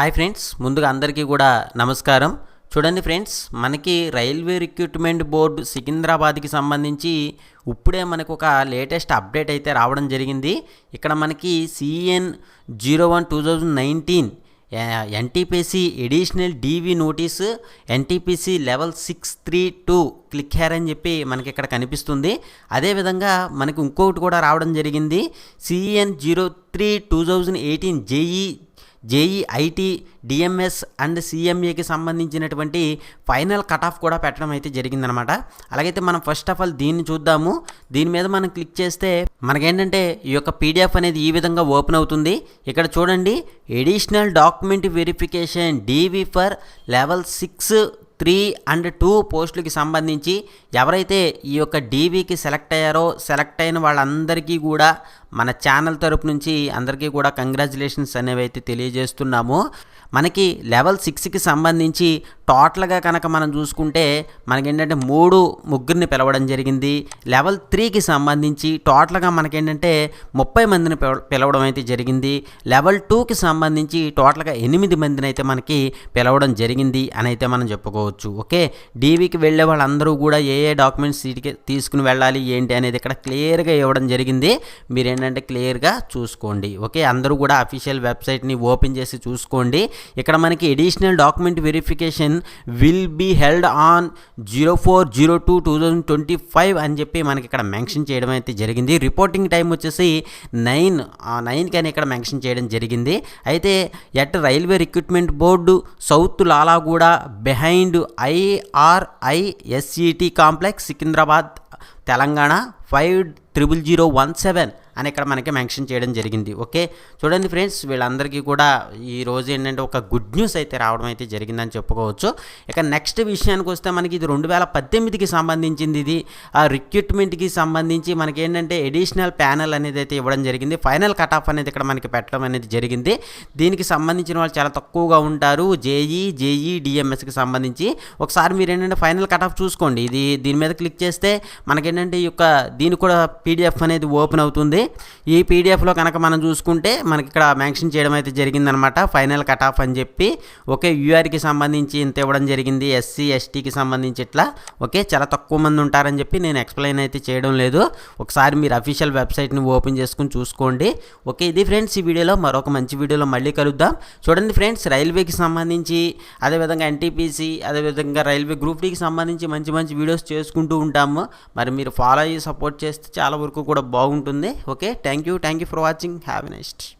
Hi friends ముందుగా అందరికీ కూడా నమస్కారం. చూడండి ఫ్రెండ్స్ మనకి రైల్వే రిక్రూట్మెంట్ బోర్డు సికింద్రాబాద్కి సంబంధించి ఇప్పుడే మనకు ఒక లేటెస్ట్ అప్డేట్ అయితే రావడం జరిగింది. ఇక్కడ మనకి CN zero one two thousand nineteen NTPC additional DV notice NTPC level six three two click here అని చెప్పి మనకి ఇక్కడ కనిపిస్తుంది. అదేవిధంగా మనకి ఇంకొకటి కూడా రావడం జరిగింది. CN zero three two thousand eighteen JE JE IT DMS and సిఎంఏకి సంబంధించినటువంటి ఫైనల్ కట్ ఆఫ్ కూడా పెట్టడం అయితే జరిగిందనమాట. అలాగైతే మనం ఫస్ట్ ఆఫ్ ఆల్ దీన్ని చూద్దాము. దీని మీద మనం క్లిక్ చేస్తే మనకేంటంటే ఈ యొక్క పీడిఎఫ్ అనేది ఈ విధంగా ఓపెన్ అవుతుంది. ఇక్కడ చూడండి additional document verification DV for level six three and two పోస్టులకి సంబంధించి ఎవరైతే ఈ యొక్క డీవీకి సెలెక్ట్ అయ్యారో సెలెక్ట్ అయిన వాళ్ళందరికీ కూడా మన ఛానల్ తరపు నుంచి అందరికీ కూడా కంగ్రాచులేషన్స్ అనేవి అయితే తెలియజేస్తున్నాము. మనకి లెవెల్ సిక్స్కి సంబంధించి టోటల్గా కనుక మనం చూసుకుంటే మనకేంటంటే మూడు ముగ్గురిని పిలవడం జరిగింది. లెవెల్ త్రీకి సంబంధించి టోటల్గా మనకేంటంటే ముప్పై మందిని పిల- పిలవడం అయితే జరిగింది. లెవెల్ టూకి సంబంధించి టోటల్గా ఎనిమిది మందిని అయితే మనకి పిలవడం జరిగింది అని అయితే మనం చెప్పుకోవచ్చు. ఓకే? డీవీకి వెళ్ళే వాళ్ళందరూ కూడా ఏ ఏ డాక్యుమెంట్స్ తీసుకుని వెళ్ళాలి ఏంటి అనేది ఇక్కడ క్లియర్గా ఇవ్వడం జరిగింది. మీరు ఏంటంటే క్లియర్గా చూసుకోండి. ఓకే? అందరూ కూడా అఫీషియల్ వెబ్సైట్ని ఓపెన్ చేసి చూసుకోండి. ఇక్కడ మనకి additional document verification will be held on zero four zero two two thousand twenty five అని చెప్పి మనకి ఇక్కడ మెన్షన్ చేయడం అయితే జరిగింది. రిపోర్టింగ్ టైం వచ్చేసి నైన్ నైన్కి అని ఇక్కడ మెన్షన్ చేయడం జరిగింది. అయితే at railway recruitment board south Lalaguda behind IRISET complex Secunderabad Telangana five triple zero one seven అని ఇక్కడ మనకి మెన్షన్ చేయడం జరిగింది. ఓకే? చూడండి ఫ్రెండ్స్ వీళ్ళందరికీ కూడా ఈ రోజు ఏంటంటే ఒక గుడ్ న్యూస్ అయితే రావడం అయితే జరిగిందని చెప్పుకోవచ్చు. ఇక నెక్స్ట్ విషయానికి వస్తే మనకి ఇది రెండు వేల పద్దెనిమిదికి సంబంధించింది ఇది. ఆ రిక్రూట్మెంట్కి సంబంధించి మనకి ఏంటంటే ఎడిషనల్ ప్యానల్ అనేది అయితే ఇవ్వడం జరిగింది. ఫైనల్ కట్ ఆఫ్ అనేది ఇక్కడ మనకి పెట్టడం అనేది జరిగింది. దీనికి సంబంధించిన వాళ్ళు చాలా తక్కువగా ఉంటారు. జేఈ జేఈ డిఎంఎస్కి సంబంధించి. ఒకసారి మీరు ఏంటంటే ఫైనల్ కట్ ఆఫ్ చూసుకోండి. ఇది దీని మీద క్లిక్ చేస్తే మనకేంటంటే ఈ యొక్క దీని కూడా పీడిఎఫ్ అనేది ఓపెన్ అవుతుంది. ఈ పీడిఎఫ్లో కనుక మనం చూసుకుంటే మనకి ఇక్కడ మెన్షన్ చేయడం అయితే జరిగిందనమాట. ఫైనల్ కట్ ఆఫ్ అని చెప్పి ఓకే యూఆర్కి సంబంధించి ఇంత ఇవ్వడం జరిగింది ఎస్సీ ఎస్టీకి సంబంధించి ఇట్లా ఓకే చాలా తక్కువ మంది ఉంటారని చెప్పి నేను ఎక్స్ప్లెయిన్ అయితే చేయడం లేదు. ఒకసారి మీరు అఫీషియల్ వెబ్సైట్ని ఓపెన్ చేసుకుని చూసుకోండి. ఓకే ఇది ఫ్రెండ్స్ ఈ వీడియోలో మరొక మంచి వీడియోలో మళ్ళీ కలుద్దాం. చూడండి ఫ్రెండ్స్ రైల్వేకి సంబంధించి అదేవిధంగా ఎన్టీపీసీ అదేవిధంగా రైల్వే గ్రూప్ డీకి సంబంధించి మంచి మంచి వీడియోస్ చేసుకుంటూ ఉంటాము. మరి మీరు ఫాలో అయ్యి సపోర్ట్ చేస్తే చాలా వరకు కూడా బాగుంటుంది. Okay okay thank you thank you for watching. Have a nice